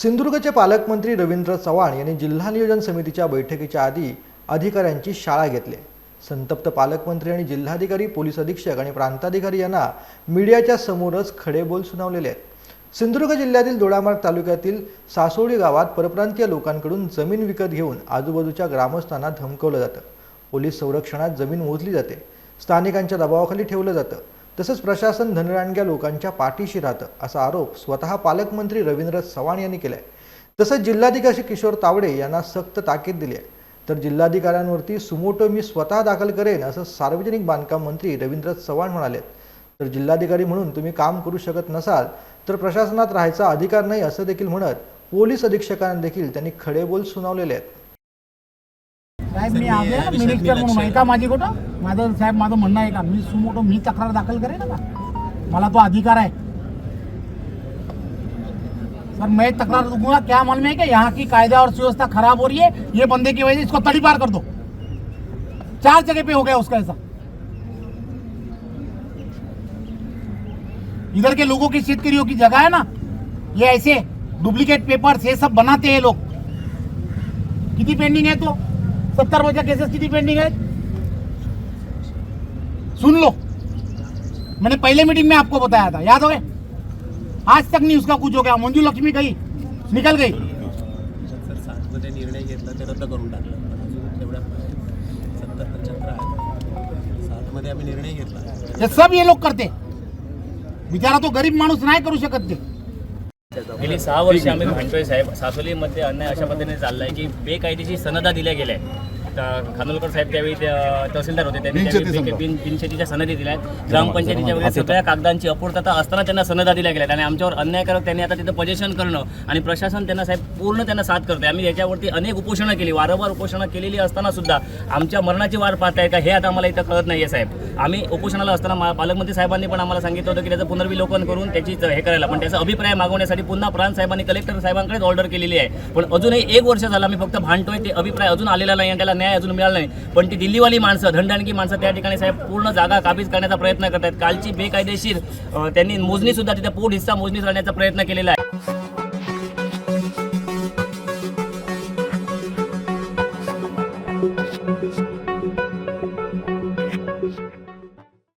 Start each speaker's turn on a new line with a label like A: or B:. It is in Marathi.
A: सिंधुदुर्गचे पालकमंत्री रवींद्र चव्हाण यांनी जिल्हा नियोजन समितीच्या बैठकीच्या आधी अधिकाऱ्यांची शाळा घेतली संतप्त पालकमंत्री आणि जिल्हाधिकारी पोलीस अधीक्षक आणि प्रांताधिकारी यांना मीडियाच्या समोरच खडे बोल सुनावलेले आहेत सिंधुदुर्ग जिल्ह्यातील दोडामार्ग तालुक्यातील सासोडी गावात परप्रांतीय लोकांकडून जमीन विकत घेऊन आजूबाजूच्या ग्रामस्थांना धमकवलं जातं पोलीस संरक्षणात जमीन मोजली जाते स्थानिकांच्या दबावाखाली ठेवलं जातं तसंच प्रशासन धनराणग्या लोकांच्या पाठीशी राहतं असा आरोप स्वतः पालकमंत्री रवींद्र चव्हाण यांनी केलाय आहे तसंच जिल्हाधिकारी किशोर तावडे यांना सक्त ताकीद दिली आहे तर जिल्हाधिकाऱ्यांवरती सुमोटो मी स्वतः दाखल करेन असं सार्वजनिक बांधकाम मंत्री रवींद्र चव्हाण म्हणाले तर जिल्हाधिकारी म्हणून तुम्ही काम करू शकत नसाल तर प्रशासनात राहायचा अधिकार नाही असं देखील म्हणत पोलीस अधीक्षकांना देखील त्यांनी खडे बोल सुनावलेले आहेत
B: साहेब मी आले मिनिस्टर म्हणून माझी कुठं माझं साहेब माझं म्हणणं आहे का मी सुमोटो मी तक्रार दाखल करेन का मला तो अधिकार है सर मैं तकरार दूंगा क्या है कि यहाँ की कायदा और सुव्यवस्था खराब हो रही है ये बंदे की वजह से इसको तड़ी पार कर दो चार जगह पे हो गया उसका ऐसा इधर के लोगों की शेतकरियों की जगह है ना ये ऐसे डुप्लीकेट पेपर ये सब बनाते हैं लोग कितनी पेंडिंग है तो सत्तर पंधरा केसेस किती पेंडिंग है सुन लो मैंने पहले मीटिंग में आपको बताया था याद हो गए आज तक नहीं उसका कुछ हो गया मंजू लक्ष्मी गई निकल गई निर्णय सब ये लोग करते बिचारा तो गरीब मानूस नहीं करू शकत ते
C: गेली सहा वर्ष आम्ही म्हणतोय साहेब सासोलीमध्ये अन्याय अशा पद्धतीने चाललाय की बेकायदेशीर सनदा दिल्या गेल्या खानोलकर साहेब त्यावेळी तहसीलदार होते त्यांनी बिनशेतीच्या सनदी दिल्या आहेत ग्रामपंचायतीच्या वगैरे सगळ्या कागदांची अपूर्तता असताना त्यांना सनदा दिल्या गेल्या आणि आमच्यावर अन्यायकारक त्यांनी आता तिथं पजेशन करणं आणि प्रशासन त्यांना साहेब पूर्ण त्यांना साथ करते आम्ही याच्यावरती अनेक उपोषणं केली वारंवार उपोषणं केलेली असताना सुद्धा आमच्या मरणाची वार पाहताय का हे आता आम्हाला इथं कळत नाही आहे साहेब आम्ही उपोषणाला असताना पालकमंत्री साहेबांनी पण आम्हाला सांगितलं होतं की त्याचं पुनर्विलोकन करून त्याची हे करायला पण त्याचा अभिप्राय मागवण्यासाठी पुन्हा प्रांत साहेबांनी कलेक्टर साहेबांकडेच ऑर्डर केलेली आहे पण अजूनही एक वर्ष झालं आम्ही फक्त भांडतोय ते अभिप्राय अजून आलेला नाही आणि त्याला न्याय अजून मिळाला नाही पण ती दिल्लीवाली माणसं धंडाणकी माणसं त्या ठिकाणी साहेब पूर्ण जागा काबीज करण्याचा प्रयत्न करत आहेत कालची बेकायदेशीर त्यांनी मोजणी सुद्धा तिथे पूर्ण हिस्सा मोजणी करण्याचा प्रयत्न केलेला आहे